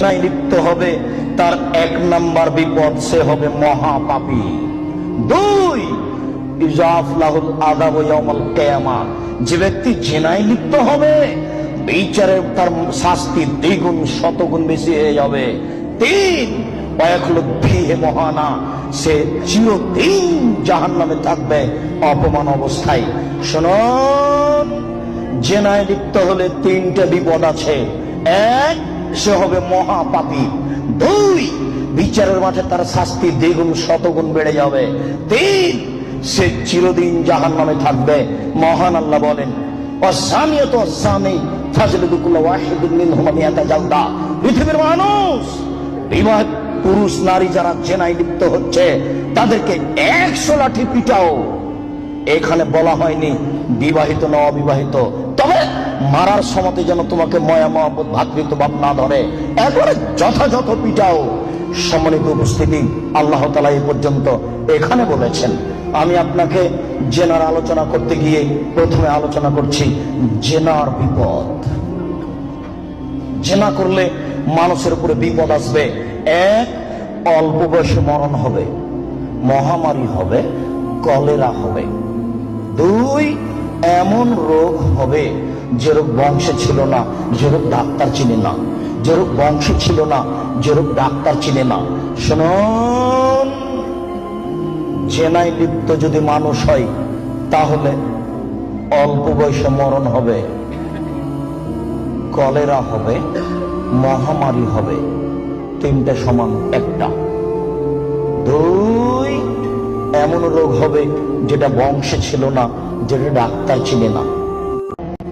যাই লিপ্ত হবে, তার এক নাম্বার বিপদ সে হবে মহাপাপী। দুই যে ব্যক্তি লিপ্ত হবে, বিচারে তার শাস্তি দ্বিগুণ, শতগুণ বেশি হয়ে যাবে। তিন মহানা। সে চিরদিন জাহান নামে থাকবে অপমান অবস্থায়। শুনুন, জেনায় লিপ্ত হলে তিনটে বিপদ আছে। এক সে হবে মহাপাপী। দুই, বিচারের মাঠে তার শাস্তি দ্বিগুণ, শতগুণ বেড়ে যাবে। তিন, সে চিরদিন জাহান নামে থাকবে। মহান আল্লাহ বলেন অসামি পৃথিবীর মানুষ বিবাহ পুরুষ, নারী যারা জেনায় লিপ্ত হচ্ছে, তাদেরকে একশো লাঠি পিটাও। এখানে বলা হয়নি বিবাহিত না অবিবাহিত। তবে মারার সমতে যেন তোমাকে ময়া মহব্বত ভাতৃত্ব ভাব না ধরে। একবারে যথাযথ পিটাও। সম্মানিত উপস্থিতি, আল্লাহ তালা এই পর্যন্ত এখানে বলেছেন। আমি আপনাকে জেনার আলোচনা করতে গিয়ে প্রথমে আলোচনা করছি জেনার বিপদ। জেনা করলে মানুষের উপরে বিপদ আসবে। এক, অল্প বয়সে মরণ হবে, মহামারী হবে, কলেরা হবে। দুই, এমন রোগ হবে যে রোগ বংশে ছিল না যে রোগ ডাক্তার চিনে না যে রোগ বংশে ছিল না যে রোগ ডাক্তার চিনে না। শুনুন জেনায় লিপ্ত যদি মানুষ হয়, তাহলে অল্প বয়সে মরণ হবে, কলেরা হবে, মহামারী হবে, তিনটা সমান একটা। দুই, এমন রোগ হবে যেটা বংশে ছিল না, যেটা ডাক্তার চিনে না।